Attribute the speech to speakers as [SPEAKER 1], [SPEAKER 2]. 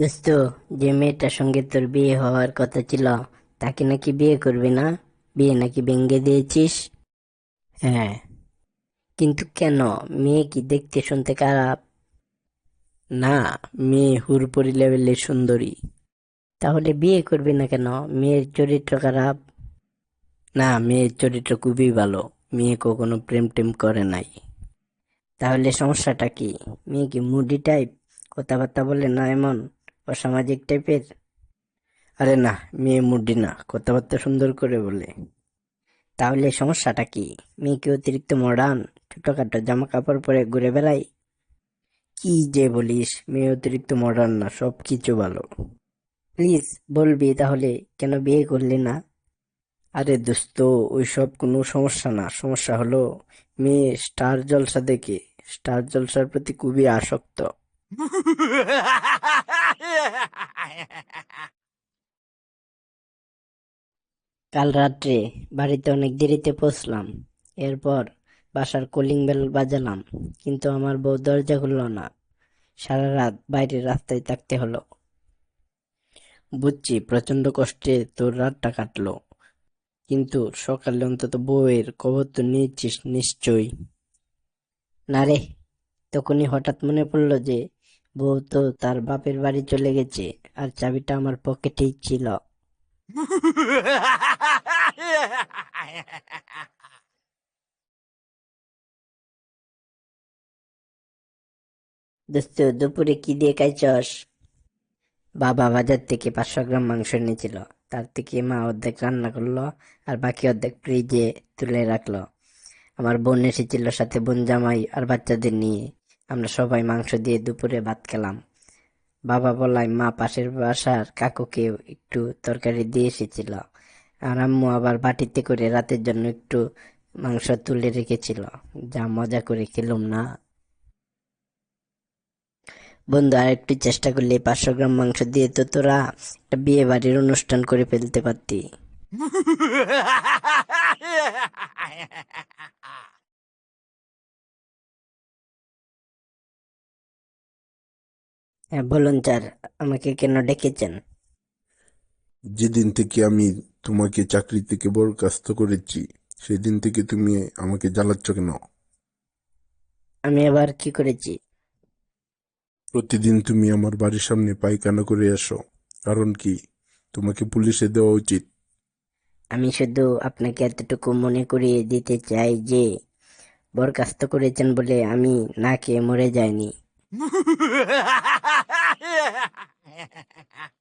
[SPEAKER 1] দোস্ত, যে মেয়েটার সঙ্গে তোর বিয়ে হওয়ার কথা ছিল, তাকে নাকি বিয়ে করবি না? বিয়ে নাকি ভেঙ্গে দিয়েছিস? হ্যাঁ। কিন্তু কেন? মেয়ে কি দেখতে শুনতে খারাপ? না, মেয়ে হুরপরি লেভেলের সুন্দরী। তাহলে বিয়ে করবি না কেন? মেয়ের চরিত্র খারাপ? না, মেয়ের চরিত্র খুবই ভালো। মেয়ে কখনো প্রেম টেম করে নাই। তাহলে সমস্যাটা কি? মেয়ে কি মুডি টাইপ? কথাবার্তা বলে না এমন? অসামাজিক টাইপের? আরে না, মেয়ে মুডি না, কথাবার্তা সুন্দর করে বলে। তাহলে সমস্যাটা কি? মেয়ে কি অতিরিক্ত মডার্ন ছোটখাটো জামা কাপড় পরে ঘুরে বেড়াই? কি যে বলিস, মেয়ে অতিরিক্ত মডার্ন না সব কিছু ভালো। প্লিজ, বলবি তাহলে, কেন বিয়ে করলি না? আরে দোস্ত, ওইসব কোনো সমস্যা না। সমস্যা হলো, মেয়ে স্টার জলসা দেখে, স্টার জলসার প্রতি খুবই আসক্ত। কাল রাত্রে বাড়িতে অনেক দেরিতে পৌঁছলাম। এরপর বাসার কলিং বেল বাজালাম, কিন্তু আমার বউ দরজা খুলল না। সারা রাত বাইরে রাস্তায় থাকতে হলো। বুঝছি প্রচণ্ড কষ্টে তোর রাতটা কাটলো। কিন্তু সকালে অন্তত বউয়ের খবর তো নিয়েছিস নিশ্চয়ই। না রে, তখনই হঠাৎ মনে পড়ল যে বউ তো তার বাপের বাড়ি চলে গেছে, আর চাবিটা আমার পকেটেই ছিল। দোস্ত, দুপুরে কি দিয়ে খাইছস? বাবা বাজার থেকে পাঁচশো গ্রাম মাংস এনেছিল। তার থেকে মা অর্ধেক রান্না করল, আর বাকি অর্ধেক ফ্রিজে তুলে রাখল। আমার বোন এসেছিল সাথে বোন জামাই আর বাচ্চাদের নিয়ে। আমরা সবাই মাংস দিয়ে দুপুরে ভাত খেলাম। বাবা বলাই মা, পাশের বাসার কাকুকে একটু তরকারি দিয়ে এসেছিল। আর আম্মু আবার বাটিতে করে রাতের জন্য একটু মাংস তুলে রেখেছিল। যা মজা করে খেলুম না। বন্ধু, আর একটু চেষ্টা করলে পাঁচশো গ্রাম মাংস দিয়ে তো তোরা একটা বিয়ে বাড়ির অনুষ্ঠান করে ফেলতে পারতি। হ্যাঁ বলুন স্যার আমাকে কেন ডেকেছেন?
[SPEAKER 2] যেদিন থেকে আমি তোমাকে চাকরি থেকে বরখাস্ত করেছি সেদিন থেকে তুমি আমাকে জ্বালাচ্ছ কেন?
[SPEAKER 1] আমি আবার কি করেছি?
[SPEAKER 2] প্রতিদিন তুমি আমার বাড়ির সামনে পায়খানা করে আসো কারণ কি তোমাকে পুলিশে দেওয়া উচিত।
[SPEAKER 1] আমি শুধু আপনাকে এতটুকু মনে করিয়ে দিতে চাই যে বরখাস্ত করেছেন বলে আমি না খেয়ে মরে যাইনি। yeah